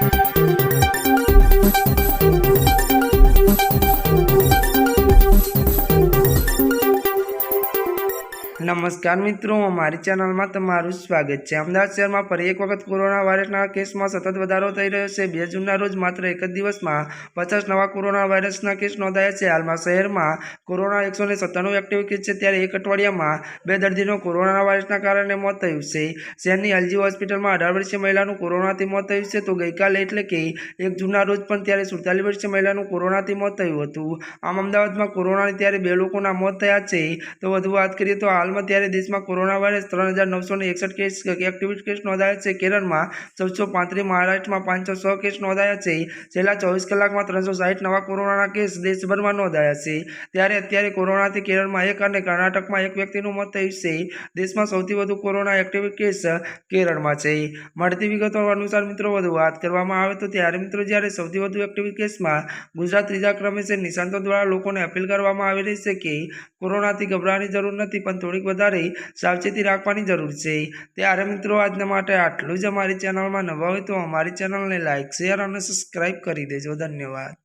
Thank you. નમસ્કાર મિત્રો, અમારી ચેનલમાં તમારું સ્વાગત છે. અમદાવાદ શહેરમાં ફરી એક વખત કોરોના વાયરસના કેસમાં સતત વધારો થઈ રહ્યો છે. બે જૂનના રોજ માત્ર એક જ દિવસમાં પચાસ નવા કોરોના વાયરસના કેસ નોંધાયા છે. હાલમાં શહેરમાં કોરોના એકસો ને સત્તાણું એક્ટિવ કેસ છે. ત્યારે એક અઠવાડિયામાં બે દર્દીનો કોરોના વાયરસના કારણે મોત થયું છે. શહેરની એલજી હોસ્પિટલમાં અઢાર વર્ષીય મહિલાનું કોરોનાથી મોત થયું છે. તો ગઈકાલે એટલે કે એક જૂનના રોજ પણ ત્યારે સુડતાલીસ વર્ષીય મહિલાનું કોરોનાથી મોત થયું હતું. આમ અમદાવાદમાં કોરોનાની ત્યારે બે લોકોના મોત થયા છે. તો વધુ વાત કરીએ તો હાલમાં ત્યારે દેશમાં કોરોના વાયરસ ત્રણ હજાર નવસો ને એકસઠ કેસ એક્ટિવ કેસ નોંધાયા છે. કેરળમાં ચૌદસો પાંત્રીસ, મહારાષ્ટ્રમાં પાંચસો છ કેસ નોંધાયા છે. છેલ્લા ચોવીસ કલાકમાં ત્રણસો સાઠ નવા કોરોનાના કેસ દેશભરમાં નોંધાયા છે. ત્યારે અત્યારે કોરોનાથી કેરળમાં એક અને કર્ણાટકમાં એક વ્યક્તિનું મોત થયું છે. દેશમાં સૌથી વધુ કોરોના એક્ટિવ કેસ કેરળમાં છે. મળતી વિગતો અનુસાર મિત્રો, વધુ વાત કરવામાં આવે તો ત્યારે મિત્રો, જ્યારે સૌથી વધુ એક્ટિવ કેસમાં ગુજરાત ત્રીજા ક્રમે છે. નિષ્ણાંતો દ્વારા લોકોને અપીલ કરવામાં આવી રહી છે કે કોરોનાથી ગભરાવાની જરૂર નથી, પણ થોડીક વધારે સાવચેતી રાખવાની જરૂર છે. ત્યારે મિત્રો, આજના માટે આટલું જ અમારી ચેનલમાં નવા હોય તો અમારી ચેનલને લાઇક શેર અને સબસ્ક્રાઈબ કરી દેજો. ધન્યવાદ.